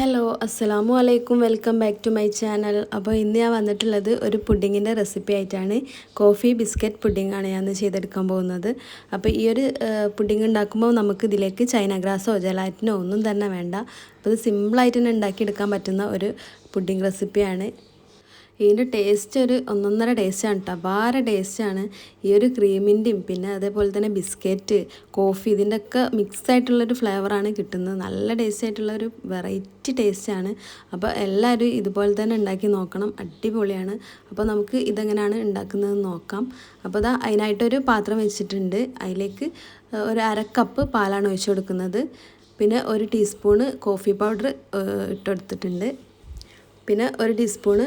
Hello അസ്സലാമു അലൈക്കും. Welcome back to my channel. അപ്പോൾ ഇന്ന് ഞാൻ വന്നിട്ടുള്ളത് ഒരു പുഡിങ്ങിന്റെ റെസിപ്പി ആയിട്ടാണ്. കോഫി ബിസ്ക്കറ്റ് പുഡിങ്ങാണ് ഞാൻ ചെയ്തെടുക്കാൻ പോകുന്നത്. അപ്പോൾ ഈ ഒരു പുഡിങ് ഉണ്ടാക്കുമ്പോൾ നമുക്ക് ഇതിലേക്ക് ചൈന ഗ്രാസോ ജലാറ്റിനോ ഒന്നും തന്നെ വേണ്ട. അപ്പോൾ ഇത് സിമ്പിളായിട്ട് തന്നെ ഉണ്ടാക്കിയെടുക്കാൻ പറ്റുന്ന ഒരു പുഡിങ് റെസിപ്പിയാണ്. ഇതിന്റെ ടേസ്റ്റ് ഒരു ഒന്നൊന്നര ടേസ്റ്റാണ് കേട്ടോ അപാര ടേസ്റ്റാണ് ഈ ഒരു ക്രീമിന്റെയും പിന്നെ അതേപോലെ തന്നെ ബിസ്ക്കറ്റ് കോഫി ഇതിന്റെ ഒക്കെ മിക്സ് ആയിട്ടുള്ളൊരു ഫ്ലേവറാണ് കിട്ടുന്നത്. നല്ല ടേസ്റ്റ് ആയിട്ടുള്ള ഒരു വെറൈറ്റി ടേസ്റ്റാണ് അപ്പോൾ എല്ലാവരും ഇതുപോലെ തന്നെ ഉണ്ടാക്കി നോക്കണം. അടിപൊളിയാണ്. അപ്പോൾ നമുക്ക് ഇതെങ്ങനെയാണ് ഉണ്ടാക്കുന്നത് നോക്കാം. അപ്പോൾ അതാ അതിനായിട്ടൊരു പാത്രം വെച്ചിട്ടുണ്ട്. അതിലേക്ക് ഒരു അര കപ്പ് പാലാണ് ഒഴിച്ചു കൊടുക്കുന്നത്. പിന്നെ ഒരു ടീസ്പൂണ് കോഫി പൗഡർ ഇട്ടെടുത്തിട്ടുണ്ട് പിന്നെ ഒരു ടീസ്പൂണ്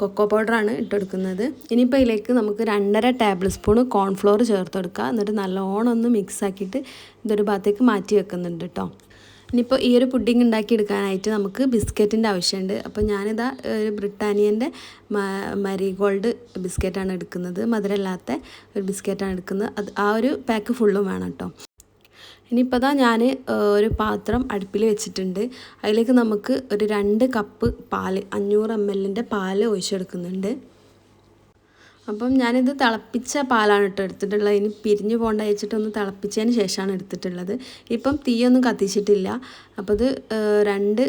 കൊക്കോ പൗഡറാണ് ഇട്ടെടുക്കുന്നത്. ഇനിയിപ്പോൾ ഇതിലേക്ക് നമുക്ക് രണ്ടര ടേബിൾ സ്പൂൺ കോൺഫ്ലോർ ചേർത്ത് കൊടുക്കുക എന്നിട്ട് നല്ലോണം ഒന്ന് മിക്സ് ആക്കിയിട്ട് ഇതൊരു ഭാഗത്തേക്ക് മാറ്റി വെക്കുന്നുണ്ട് കേട്ടോ ഇനിയിപ്പോൾ ഈ ഒരു പുഡിങ് ഉണ്ടാക്കിയെടുക്കാനായിട്ട് നമുക്ക് ബിസ്ക്കറ്റിന്റെ ആവശ്യമുണ്ട്. അപ്പോൾ ഞാനിതാ ഒരു ബ്രിട്ടാനിയന്റെ മരിഗോൾഡ് ബിസ്ക്കറ്റാണ് എടുക്കുന്നത്. മധുരമില്ലാത്ത ഒരു ബിസ്ക്കറ്റാണ് എടുക്കുന്നത്. അത് ആ ഒരു പാക്ക് ഫുള്ളും വേണം കേട്ടോ ഇനിയിപ്പോൾ അതാ ഞാൻ ഒരു പാത്രം അടുപ്പിൽ വെച്ചിട്ടുണ്ട്. അതിലേക്ക് നമുക്ക് ഒരു രണ്ട് കപ്പ് പാൽ അഞ്ഞൂറ് എം എല്ലിന്റെ പാൽ ഒഴിച്ചെടുക്കുന്നുണ്ട്. അപ്പം ഞാനിത് തിളപ്പിച്ച പാലാണ് കേട്ടോ എടുത്തിട്ടുള്ളത്. ഇനി പിരിഞ്ഞു പോകണ്ട വെച്ചിട്ടൊന്ന് തിളപ്പിച്ചതിന് ശേഷമാണ് എടുത്തിട്ടുള്ളത്. ഇപ്പം തീയൊന്നും കത്തിച്ചിട്ടില്ല. അപ്പോൾ ഇത് രണ്ട്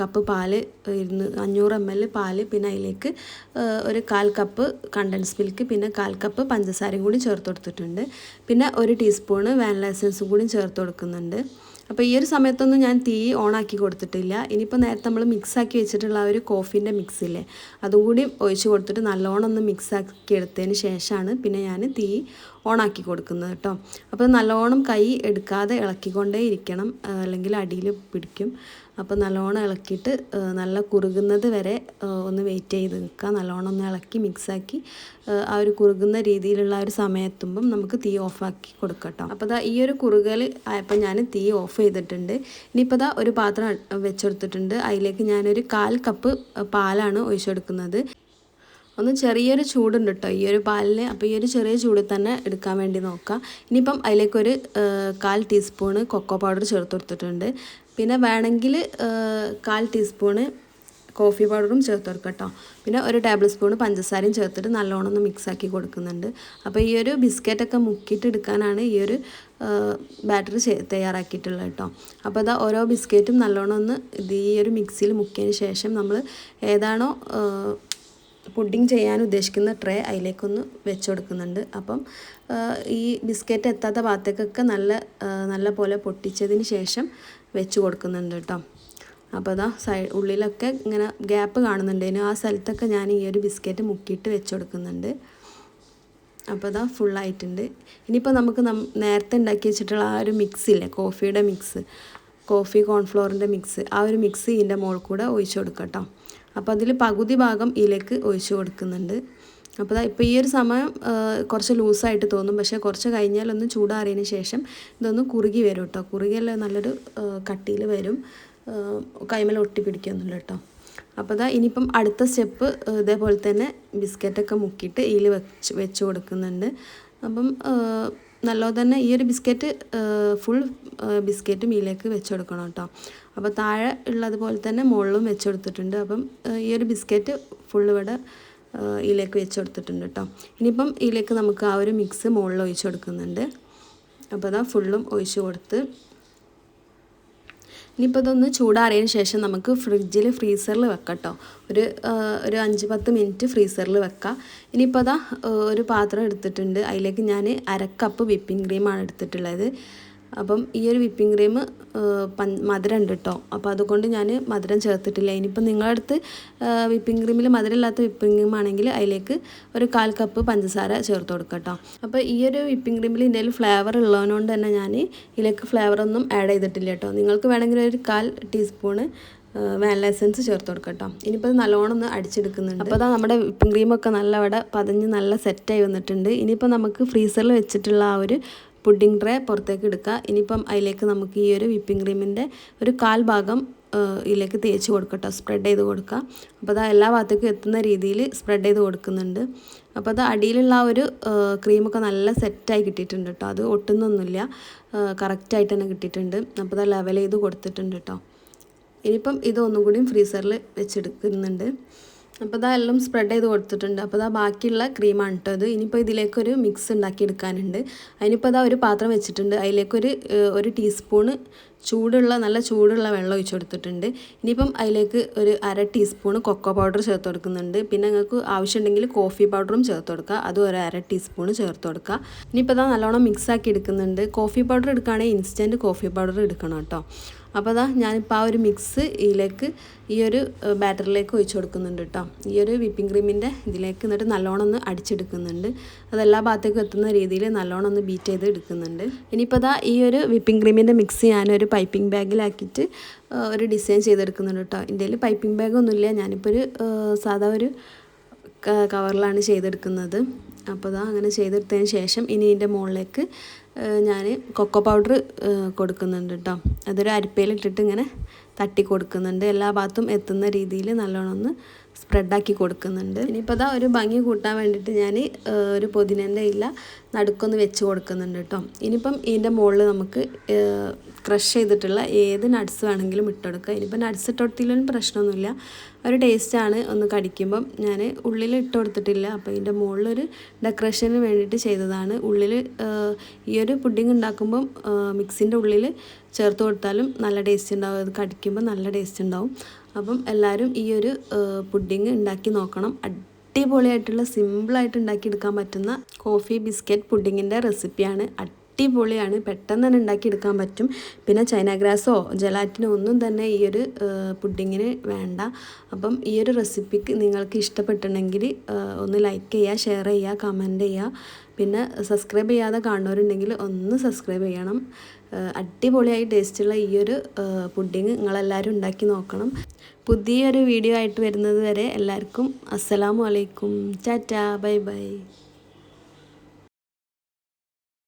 കപ്പ് പാൽ ഇരുന്ന് അഞ്ഞൂറ് എം എൽ പാൽ പിന്നെ അതിലേക്ക് ഒരു കാൽ കപ്പ് കണ്ടൻസ് മിൽക്ക് പിന്നെ കാൽ കപ്പ് പഞ്ചസാരയും കൂടി ചേർത്ത് കൊടുത്തിട്ടുണ്ട്. പിന്നെ ഒരു ടീസ്പൂണ് വാനില എസൻസും കൂടി ചേർത്ത് കൊടുക്കുന്നുണ്ട്. അപ്പോൾ ഈ ഒരു സമയത്തൊന്നും ഞാൻ തീ ഓണാക്കി കൊടുത്തിട്ടില്ല. ഇനിയിപ്പോൾ നേരത്തെ നമ്മൾ മിക്സാക്കി വെച്ചിട്ടുള്ള ആ ഒരു കോഫീന്റെ മിക്സില്ലേ അതും കൂടി ഒഴിച്ച് കൊടുത്തിട്ട് നല്ലോണം ഒന്ന് മിക്സാക്കി എടുത്തതിന് ശേഷമാണ് പിന്നെ ഞാൻ തീ ഓണാക്കി കൊടുക്കുന്നത് കേട്ടോ. അപ്പോൾ നല്ലോണം കൈ എടുക്കാതെ ഇളക്കിക്കൊണ്ടേ ഇരിക്കണം. അല്ലെങ്കിൽ അടിയിൽ പിടിക്കും. അപ്പോൾ നല്ലോണം ഇളക്കിയിട്ട് നല്ല കുറുകുന്നത് വരെ ഒന്ന് വെയിറ്റ് ചെയ്ത് നിൽക്കുക. നല്ലോണം ഒന്ന് ഇളക്കി മിക്സാക്കി ആ ഒരു കുറുകുന്ന രീതിയിലുള്ള ഒരു സമയത്തുമ്പം നമുക്ക് തീ ഓഫാക്കി കൊടുക്കട്ടോ അപ്പോൾ ദാ ഈ ഒരു കുറുകൽ ആയപ്പോൾ ഞാൻ തീ ഓഫ് ചെയ്തിട്ടുണ്ട്. ഇനിയിപ്പോൾ ദാ ഒരു പാത്രം വെച്ചെടുത്തിട്ടുണ്ട് അതിലേക്ക് ഞാനൊരു കാൽ കപ്പ് പാലാണ് ഒഴിച്ചെടുക്കുന്നത് ഒന്ന് ചെറിയൊരു ചൂടുണ്ട് കേട്ടോ ഈ ഒരു പാലിൽ അപ്പോൾ ഈ ഒരു ചെറിയ ചൂടിൽ തന്നെ എടുക്കാൻ വേണ്ടി നോക്കാം. ഇനിയിപ്പം അതിലേക്കൊരു കാൽ ടീസ്പൂണ് കൊക്കോ പൗഡർ ചേർത്ത് കൊടുത്തിട്ടുണ്ട്. പിന്നെ വേണമെങ്കിൽ കാൽ ടീസ്പൂണ് കോഫി പൗഡറും ചേർത്ത് കൊടുക്കുക കേട്ടോ പിന്നെ ഒരു ടേബിൾ സ്പൂൺ പഞ്ചസാരയും ചേർത്തിട്ട് നല്ലോണം ഒന്ന് മിക്സാക്കി കൊടുക്കുന്നുണ്ട്. അപ്പോൾ ഈ ഒരു ബിസ്ക്കറ്റൊക്കെ മുക്കിയിട്ട് എടുക്കാനാണ് ഈ ഒരു ബാറ്റർ തയ്യാറാക്കിയിട്ടുള്ളത് കേട്ടോ അപ്പോൾ അതാ ഓരോ ബിസ്ക്കറ്റും നല്ലോണം ഒന്ന് ഇത് ഈ ഒരു മിക്സിയിൽ മുക്കിയതിന് ശേഷം നമ്മൾ ഏതാണോ പുഡിങ് ചെയ്യാൻ ഉദ്ദേശിക്കുന്ന ട്രേ അതിലേക്കൊന്ന് വെച്ച് കൊടുക്കുന്നുണ്ട് അപ്പം ഈ ബിസ്ക്കറ്റ് എത്താത്ത ഭാഗത്തേക്കൊക്കെ നല്ല നല്ല പോലെ പൊട്ടിച്ചതിന് ശേഷം വെച്ച് കൊടുക്കുന്നുണ്ട് കേട്ടോ. അപ്പോൾ അതാ സൈഡ് ഉള്ളിലൊക്കെ ഇങ്ങനെ ഗ്യാപ്പ് കാണുന്നുണ്ട്. ആ സ്ഥലത്തൊക്കെ ഞാൻ ഈ ഒരു ബിസ്ക്കറ്റ് മുക്കിയിട്ട് വെച്ച് കൊടുക്കുന്നുണ്ട് അപ്പോൾ അതാ ഫുള്ളായിട്ടുണ്ട് ഇനിയിപ്പോൾ നമുക്ക് നം നേരത്തെ ഉണ്ടാക്കി വെച്ചിട്ടുള്ള ആ ഒരു മിക്സില്ലേ കോഫിയുടെ മിക്സ് കോഫി കോൺഫ്ലോറിന്റെ മിക്സ് ആ ഒരു മിക്സ് ഇതിന്റെ മുകളിൽ കൂടെ ഒഴിച്ചു കൊടുക്കാം കേട്ടോ. അപ്പോൾ അതിൽ പകുതി ഭാഗം ഇലക്ക് ഒഴിച്ചു കൊടുക്കുന്നുണ്ട്. അപ്പോൾ ഇപ്പോൾ ഈ ഒരു സമയം കുറച്ച് ലൂസായിട്ട് തോന്നും. പക്ഷേ കുറച്ച് കഴിഞ്ഞാൽ ഒന്ന് ചൂടാറിയതിന് ശേഷം ഇതൊന്ന് കുറുകി വരും കേട്ടോ കുറുകിയല്ല നല്ലൊരു കട്ടിയിൽ വരും. കൈമല ഒട്ടി പിടിക്കൊന്നുമില്ല കേട്ടോ അപ്പോൾ ഇതാ ഇനിയിപ്പം അടുത്ത സ്റ്റെപ്പ് ഇതേപോലെ തന്നെ ബിസ്ക്കറ്റൊക്കെ മുക്കിയിട്ട് ഇതിൽ വെച്ച് വെച്ച് കൊടുക്കുന്നുണ്ട്. അപ്പം നല്ലതന്നെ തന്നെ ഈ ഒരു ബിസ്ക്കറ്റ് ഫുൾ ബിസ്ക്കറ്റും ഇതിലേക്ക് വെച്ച് കൊടുക്കണം കേട്ടോ അപ്പോൾ താഴെ ഉള്ളതുപോലെ തന്നെ മുകളിലും വെച്ച് കൊടുത്തിട്ടുണ്ട് അപ്പം ഈ ഒരു ബിസ്ക്കറ്റ് ഫുൾ ഇവിടെ ഇതിലേക്ക് വെച്ച് കൊടുത്തിട്ടുണ്ട് കേട്ടോ ഇനിയിപ്പം ഇതിലേക്ക് നമുക്ക് ആ ഒരു മിക്സ് മുകളിൽ ഒഴിച്ച് കൊടുക്കുന്നുണ്ട്. അപ്പോൾ അതാ ഫുള്ളും ഒഴിച്ച് കൊടുത്ത് ഇനിയിപ്പോൾ ഇതൊന്ന് ചൂടാറിയതിന് ശേഷം നമുക്ക് ഫ്രിഡ്ജിൽ ഫ്രീസറിൽ വെക്കാം കേട്ടോ ഒരു ഒരു അഞ്ച് പത്ത് മിനിറ്റ് ഫ്രീസറിൽ വെക്കാം. ഇനിയിപ്പോൾ അതാ ഒരു പാത്രം എടുത്തിട്ടുണ്ട്. അതിലേക്ക് ഞാൻ അരക്കപ്പ് വിപ്പിംഗ് ക്രീമാണ് എടുത്തിട്ടുള്ളത്. അപ്പം ഈ ഒരു വിപ്പിംഗ് ക്രീം മധുരം ഉണ്ട് കേട്ടോ അപ്പോൾ അതുകൊണ്ട് ഞാൻ മധുരം ചേർത്തിട്ടില്ല. ഇനിയിപ്പോൾ അടുത്ത് വിപ്പിംഗ് ക്രീമിൽ മധുരമില്ലാത്ത വിപ്പിംഗ് ക്രീം ആണെങ്കിൽ അതിലേക്ക് ഒരു കാൽ കപ്പ് പഞ്ചസാര ചേർത്ത് കൊടുക്കുക കേട്ടോ അപ്പോൾ ഈ ഒരു വിപ്പിംഗ് ക്രീമിൽ ഇതിന്റെ ഫ്ലേവർ ഉള്ളതുകൊണ്ട് തന്നെ ഞാൻ ഇതിലേക്ക് ഫ്ലേവർ ഒന്നും ആഡ് ചെയ്തിട്ടില്ല കേട്ടോ നിങ്ങൾക്ക് വേണമെങ്കിൽ ഒരു കാൽ ടീസ്പൂണ് വാനില എസൻസ് ചേർത്ത് കൊടുക്കാം കേട്ടോ ഇനിയിപ്പോൾ അത് നല്ലോണം ഒന്ന് അടിച്ചെടുക്കുന്നുണ്ട്. അപ്പോൾ അതാ നമ്മുടെ വിപ്പിംഗ് ക്രീമൊക്കെ നല്ല അവിടെ പതഞ്ഞ് നല്ല സെറ്റായി വന്നിട്ടുണ്ട്. ഇനിയിപ്പോൾ നമുക്ക് ഫ്രീസറിൽ വെച്ചിട്ടുള്ള ആ ഒരു പുഡിംഗ് ട്രേ പുറത്തേക്ക് എടുക്കുക. ഇനിയിപ്പം അതിലേക്ക് നമുക്ക് ഈ ഒരു വിപ്പിംഗ് ക്രീമിന്റെ ഒരു കാൽ ഭാഗം ഇതിലേക്ക് തേച്ച് കൊടുക്കട്ടോ. സ്പ്രെഡ് ചെയ്ത് കൊടുക്കുക. അപ്പോൾ അത് എല്ലാ ഭാഗത്തേക്കും എത്തുന്ന രീതിയിൽ സ്പ്രെഡ് ചെയ്ത് കൊടുക്കുന്നുണ്ട്. അപ്പോൾ അത് അടിയിലുള്ള ആ ഒരു ക്രീമൊക്കെ നല്ല സെറ്റായി കിട്ടിയിട്ടുണ്ട് കേട്ടോ. അത് ഒട്ടുന്നൊന്നുമില്ല. കറക്റ്റായിട്ട് തന്നെ കിട്ടിയിട്ടുണ്ട്. അപ്പോൾ അത് ലെവൽ ചെയ്ത് കൊടുത്തിട്ടുണ്ട് കേട്ടോ. ഇനിയിപ്പം ഇതൊന്നും കൂടിയും ഫ്രീസറിൽ വെച്ചെടുക്കുന്നുണ്ട്. അപ്പോൾ ഇതാ എല്ലാം സ്പ്രെഡ് ചെയ്ത് കൊടുത്തിട്ടുണ്ട്. അപ്പോൾ ഇതാ ബാക്കിയുള്ള ക്രീമാണ് കേട്ടോ അത് ഇനിയിപ്പോൾ ഇതിലേക്കൊരു മിക്സ് ഉണ്ടാക്കി എടുക്കാനുണ്ട് അതിനിപ്പോൾ ഇതാ ഒരു പാത്രം വെച്ചിട്ടുണ്ട്. അതിലേക്കൊരു ഒരു ടീസ്പൂണ് ചൂടുള്ള നല്ല ചൂടുള്ള വെള്ളം ഒഴിച്ചു കൊടുത്തിട്ടുണ്ട് ഇനിയിപ്പം അതിലേക്ക് ഒരു അര ടീസ്പൂണ് കൊക്കോ പൗഡർ ചേർത്ത് കൊടുക്കുന്നുണ്ട്. പിന്നെ നിങ്ങൾക്ക് ആവശ്യമുണ്ടെങ്കിൽ കോഫി പൗഡറും ചേർത്ത് കൊടുക്കുക. അതും ഒരു അര ടീസ്പൂണ് ചേർത്ത് കൊടുക്കുക. ഇനിയിപ്പോൾ ഇതാ നല്ലോണം മിക്സ് ആക്കി എടുക്കുന്നുണ്ട്. കോഫി പൗഡർ എടുക്കുകയാണെങ്കിൽ ഇൻസ്റ്റന്റ് കോഫി പൗഡർ എടുക്കണം കേട്ടോ. അപ്പോൾ അതാ ഞാനിപ്പോൾ ആ ഒരു മിക്സ് ഇതിലേക്ക് ഈ ഒരു ബാറ്ററിലേക്ക് ഒഴിച്ചു കൊടുക്കുന്നുണ്ട് കേട്ടോ. ഈ ഒരു വിപ്പിംഗ് ക്രീമിന്റെ ഇതിലേക്ക് എന്നിട്ട് നല്ലോണം ഒന്ന് അടിച്ചെടുക്കുന്നുണ്ട്. അതെല്ലാ ഭാഗത്തേക്കും എത്തുന്ന രീതിയിൽ നല്ലോണം ഒന്ന് ബീറ്റ് ചെയ്ത് എടുക്കുന്നുണ്ട്. ഇനിയിപ്പോൾ അതാ ഈ ഒരു വിപ്പിംഗ് ക്രീമിന്റെ മിക്സ് ഞാനൊരു പൈപ്പിംഗ് ബാഗിലാക്കിയിട്ട് ഒരു ഡിസൈൻ ചെയ്തെടുക്കുന്നുണ്ട് കേട്ടോ. കയ്യിൽ പൈപ്പിംഗ് ബാഗൊന്നുമില്ല ഞാനിപ്പോൾ ഒരു സാധാ ഒരു കവറിലാണ് ചെയ്തെടുക്കുന്നത്. അപ്പോൾ ഇതാ അങ്ങനെ ചെയ്തെടുത്തതിന് ശേഷം ഇനി ഇതിന്റെ മുകളിലേക്ക് ഞാൻ കൊക്കോ പൗഡർ കൊടുക്കുന്നുണ്ട് കേട്ടോ. അതൊരു അരിപ്പയിലിട്ടിട്ട് ഇങ്ങനെ തട്ടി കൊടുക്കുന്നുണ്ട് എല്ലാ ഭാഗത്തും എത്തുന്ന രീതിയിൽ നല്ലോണം ഒന്ന് സ്പ്രെഡാക്കി കൊടുക്കുന്നുണ്ട്. ഇനിയിപ്പോൾ അതാ ഒരു ഭംഗി കൂട്ടാൻ വേണ്ടിയിട്ട് ഞാൻ ഒരു പുതിനന്റെ ഇല നടുക്കൊന്ന് വെച്ച് കൊടുക്കുന്നുണ്ട് കേട്ടോ ഇനിയിപ്പം ഇതിന്റെ മുകളിൽ നമുക്ക് ക്രഷ് ചെയ്തിട്ടുള്ള ഏത് നട്ട്സ് വേണമെങ്കിലും ഇട്ടുകൊടുക്കുക ഇനിയിപ്പോൾ നട്ട്സ് ഇട്ടെടുത്തില്ലെങ്കിലും പ്രശ്നമൊന്നുമില്ല. ഒരു ടേസ്റ്റാണ് ഒന്ന് കടിക്കുമ്പം. ഞാൻ ഉള്ളിൽ ഇട്ട് കൊടുത്തിട്ടില്ല. അപ്പോൾ ഇതിന്റെ മുകളിലൊരു ഡെക്കറേഷന് വേണ്ടിയിട്ട് ചെയ്തതാണ്. ഉള്ളിൽ ഈ ഒരു പുഡിംഗ് ഉണ്ടാക്കുമ്പം മിക്സിന്റെ ഉള്ളിൽ ചേർത്ത് കൊടുത്താലും നല്ല ടേസ്റ്റ് ഉണ്ടാവും. അത് കടിക്കുമ്പോൾ നല്ല ടേസ്റ്റ് ഉണ്ടാവും. അപ്പം എല്ലാവരും ഈ ഒരു പുഡിങ് ഉണ്ടാക്കി നോക്കണം. അടിപൊളിയായിട്ടുള്ള സിമ്പിളായിട്ട് ഉണ്ടാക്കിയെടുക്കാൻ പറ്റുന്ന കോഫി ബിസ്ക്കറ്റ് പുഡിങ്ങിന്റെ റെസിപ്പിയാണ് അടിപൊളിയാണ്. പെട്ടെന്ന് തന്നെ ഉണ്ടാക്കിയെടുക്കാൻ പറ്റും. പിന്നെ ചൈന ഗ്രാസോ ജലാറ്റിനോ ഒന്നും തന്നെ ഈ ഒരു പുഡിങ്ങിന് വേണ്ട. അപ്പം ഈ ഒരു റെസിപ്പിക്ക് നിങ്ങൾക്ക് ഇഷ്ടപ്പെട്ടിട്ടുണ്ടെങ്കിൽ ഒന്ന് ലൈക്ക് ചെയ്യുക ഷെയർ ചെയ്യുക കമന്റ് ചെയ്യുക. പിന്നെ സബ്സ്ക്രൈബ് ചെയ്യാതെ കാണുന്നവരുണ്ടെങ്കിൽ ഒന്ന് സബ്സ്ക്രൈബ് ചെയ്യണം. അടിപൊളിയായി ടേസ്റ്റുള്ള ഈ ഒരു പുഡിങ് നിങ്ങളെല്ലാവരും ഉണ്ടാക്കി നോക്കണം. പുതിയൊരു വീഡിയോ ആയിട്ട് വരുന്നത് വരെ എല്ലാവർക്കും അസ്സലാമു അലൈക്കും. Tata bye bye.